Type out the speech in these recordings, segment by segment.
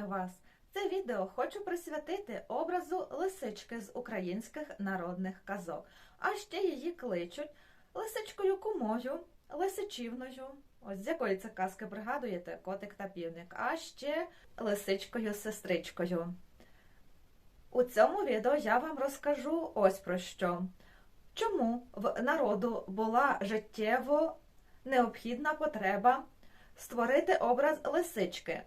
Вітаю вас! Це відео хочу присвятити образу лисички з українських народних казок. А ще її кличуть лисичкою кумою, лисичівною. Ось з якої це казки пригадуєте, котик та півник, а ще лисичкою сестричкою. У цьому відео я вам розкажу ось про що. Чому в народу була життєво необхідна потреба створити образ лисички?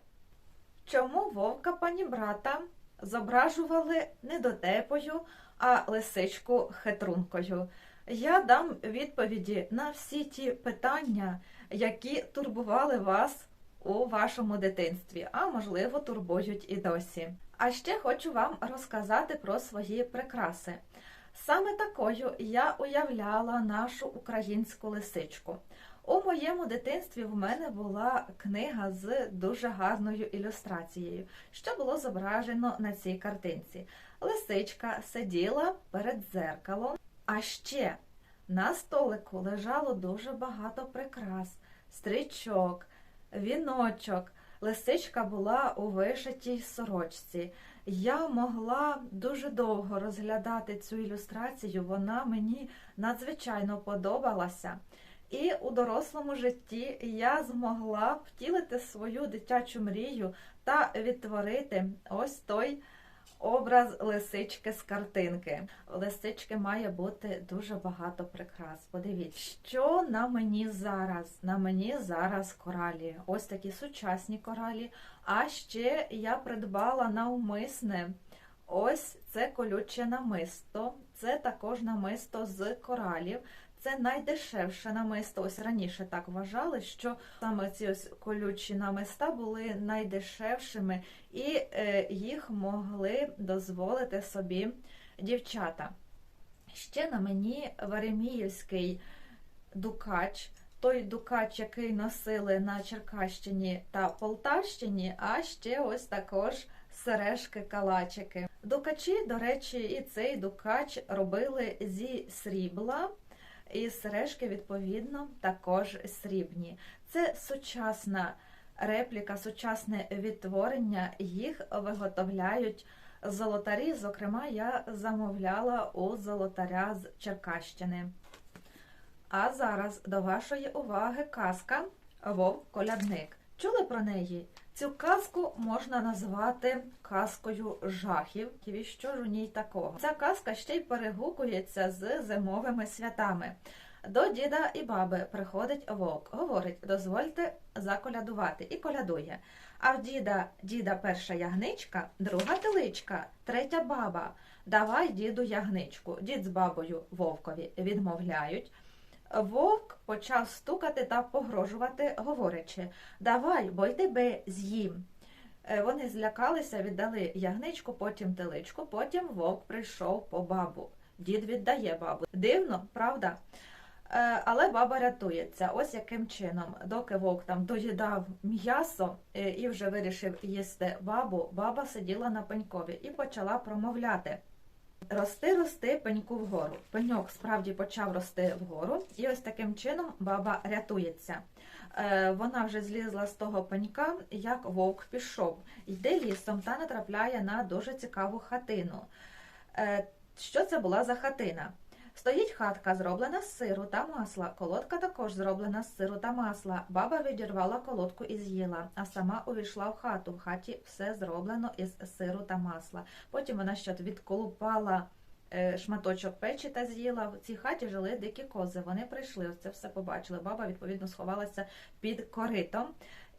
Чому вовка панібрата зображували не дотепою, а лисичку хитрункою? Я дам відповіді на всі ті питання, які турбували вас у вашому дитинстві, а можливо, турбують і досі. А ще хочу вам розказати про свої прикраси. Саме такою я уявляла нашу українську лисичку. У моєму дитинстві в мене була книга з дуже гарною ілюстрацією, що було зображено на цій картинці. Лисичка сиділа перед дзеркалом, а ще на столику лежало дуже багато прикрас, стрічок, віночок. Лисичка була у вишитій сорочці. Я могла дуже довго розглядати цю ілюстрацію, вона мені надзвичайно подобалася. І у дорослому житті я змогла втілити свою дитячу мрію та відтворити ось той образ лисички з картинки. У лисички має бути дуже багато прикрас. Подивіться, що на мені зараз? На мені зараз коралі. Ось такі сучасні коралі. А ще я придбала навмисне. Ось це колюче намисто. Це також намисто з коралів. Це найдешевше намисто. Ось раніше так вважали, що саме ці ось колючі намиста були найдешевшими, і е, їх могли дозволити собі дівчата. Ще на мені Вереміївський дукач, той дукач, який носили на Черкащині та Полтавщині, а ще ось також сережки-калачики. Дукачі, до речі, і цей дукач робили зі срібла. І сережки, відповідно, також срібні. Це сучасна репліка, сучасне відтворення. Їх виготовляють золотарі. Зокрема, я замовляла у золотаря з Черкащини. А зараз до вашої уваги казка Вовк Колядник. Чули про неї? Цю казку можна назвати казкою жахів. І що ж у ній такого? Ця казка ще й перегукується з зимовими святами. До діда і баби приходить вовк, говорить: дозвольте заколядувати і колядує. А в діда діда перша ягничка, друга теличка, третя баба. Давай, діду, ягничку. Дід з бабою вовкові відмовляють. Вовк почав стукати та погрожувати, говорячи Давай, бо й тебе з'їм. Вони злякалися, віддали ягничку, потім теличку, потім вовк прийшов по бабу. Дід віддає бабу. Дивно, правда? Але баба рятується. Ось яким чином. Доки вовк там доїдав м'ясо і вже вирішив їсти бабу, баба сиділа на пенькові і почала промовляти. Рости, рости пеньку вгору. Пеньок справді почав рости вгору, і ось таким чином баба рятується. Е, вона вже злізла з того пенька, як вовк пішов. Йде лісом та натрапляє на дуже цікаву хатину. Е, що це була за хатина? Стоїть хатка, зроблена з сиру та масла. Колодка також зроблена з сиру та масла. Баба відірвала колодку і з'їла, а сама увійшла в хату. В хаті все зроблено із сиру та масла. Потім вона ще відколупала шматочок печі та з'їла. В цій хаті жили дикі кози. Вони прийшли, ось це все побачили. Баба, відповідно, сховалася під коритом.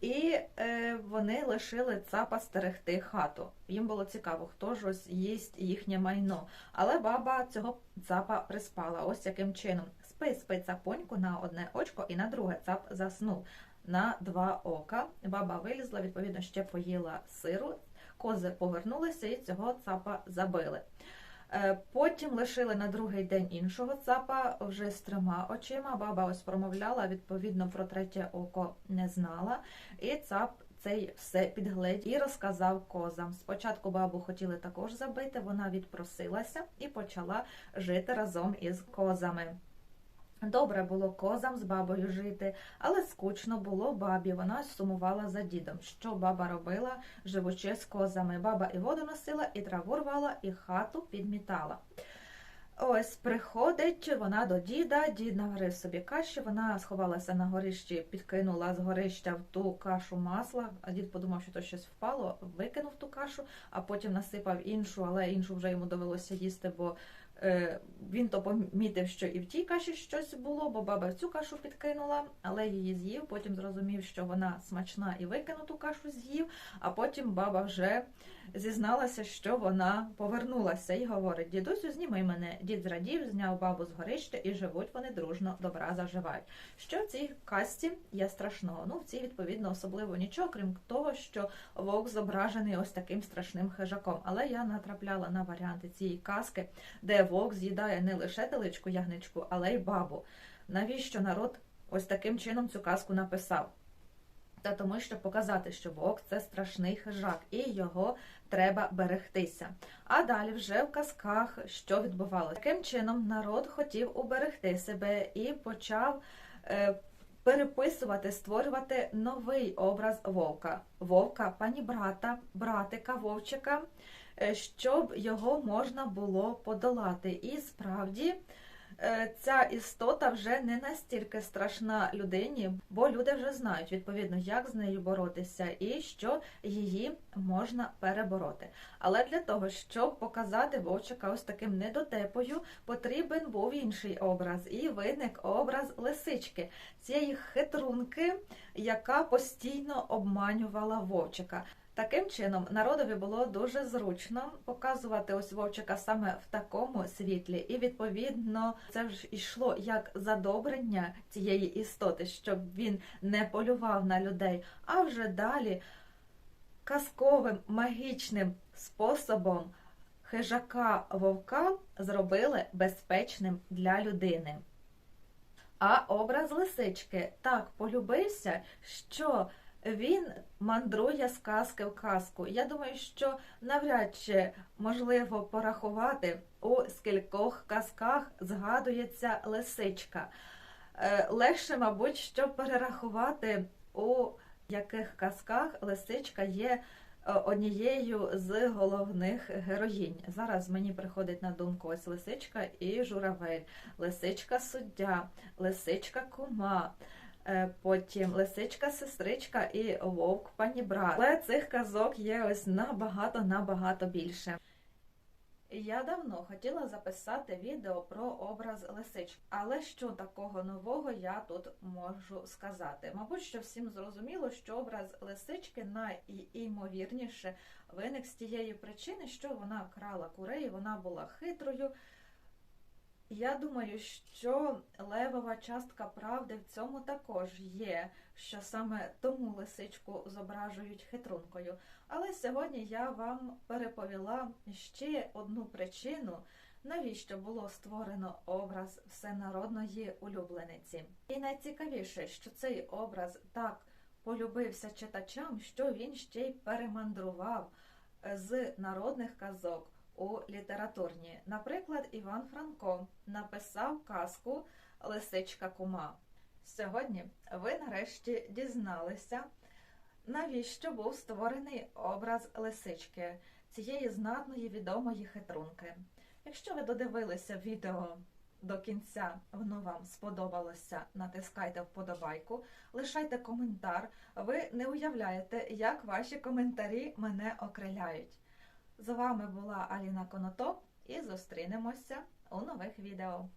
І е, вони лишили цапа стерегти хату. Їм було цікаво, хто ж ось їсть їхнє майно. Але баба цього цапа приспала. Ось яким чином. Спи, спи цапоньку на одне очко і на друге цап заснув на два ока. Баба вилізла, відповідно, ще поїла сиру, кози повернулися і цього цапа забили. Потім лишили на другий день іншого цапа вже з трьома очима. Баба ось промовляла, відповідно, про третє око не знала. І цап цей все підгледів і розказав козам. Спочатку бабу хотіли також забити, вона відпросилася і почала жити разом із козами. Добре було козам з бабою жити, але скучно було бабі. Вона сумувала за дідом. Що баба робила, живучи з козами? Баба і воду носила, і траву рвала, і хату підмітала. Ось приходить вона до діда, дід наварив собі каші, вона сховалася на горищі, підкинула з горища в ту кашу масла, а дід подумав, що то щось впало, викинув ту кашу, а потім насипав іншу, але іншу вже йому довелося їсти, бо він то помітив, що і в тій каші щось було, бо баба цю кашу підкинула, але її з'їв, потім зрозумів, що вона смачна і викинуту кашу з'їв, а потім баба вже зізналася, що вона повернулася і говорить: дідусю, зніми мене. Дід зрадів, зняв бабу з горища і живуть вони дружно, добра заживають. Що в цій казці є страшного? Ну, в цій, відповідно, особливо нічого, крім того, що вовк зображений ось таким страшним хижаком. Але я натрапляла на варіанти цієї казки, де вовк з'їдає не лише теличку ягничку, але й бабу. Навіщо народ ось таким чином цю казку написав? Та тому, щоб показати, що вовк це страшний хижак, і його треба берегтися. А далі вже в казках що відбувалося? Таким чином народ хотів уберегти себе і почав е, переписувати, створювати новий образ вовка, вовка, пані брата, братика, вовчика, щоб його можна було подолати. І справді. Е, ця істота вже не настільки страшна людині, бо люди вже знають відповідно, як з нею боротися і що її можна перебороти. Але для того, щоб показати вовчика ось таким недотепою, потрібен був інший образ, і виник образ лисички, цієї хитрунки, яка постійно обманювала вовчика. Таким чином, народові було дуже зручно показувати ось вовчика саме в такому світлі, і відповідно це ж йшло як задобрення цієї істоти, щоб він не полював на людей, а вже далі казковим магічним способом хижака вовка зробили безпечним для людини. А образ лисички так полюбився, що він мандрує з казки в казку. Я думаю, що навряд чи можливо порахувати, у скількох казках згадується лисичка. Е, легше, мабуть, що перерахувати, у яких казках лисичка є е, однією з головних героїнь. Зараз мені приходить на думку ось лисичка і журавель, лисичка суддя, лисичка кума. Е, потім лисичка, сестричка і вовк панібрат. Але цих казок є ось набагато-набагато більше. Я давно хотіла записати відео про образ лисички, але що такого нового я тут можу сказати? Мабуть, що всім зрозуміло, що образ лисички найімовірніше виник з тієї причини, що вона крала курей, вона була хитрою. Я думаю, що левова частка правди в цьому також є, що саме тому лисичку зображують хитрункою. Але сьогодні я вам переповіла ще одну причину, навіщо було створено образ всенародної улюблениці. І найцікавіше, що цей образ так полюбився читачам, що він ще й перемандрував з народних казок у літературні. Наприклад, Іван Франко написав казку Лисичка Кума. Сьогодні ви нарешті дізналися, навіщо був створений образ лисички, цієї знатної відомої хитрунки. Якщо ви додивилися відео до кінця, воно вам сподобалося, натискайте вподобайку, лишайте коментар. Ви не уявляєте, як ваші коментарі мене окриляють. З вами була Аліна Конотоп і зустрінемося у нових відео.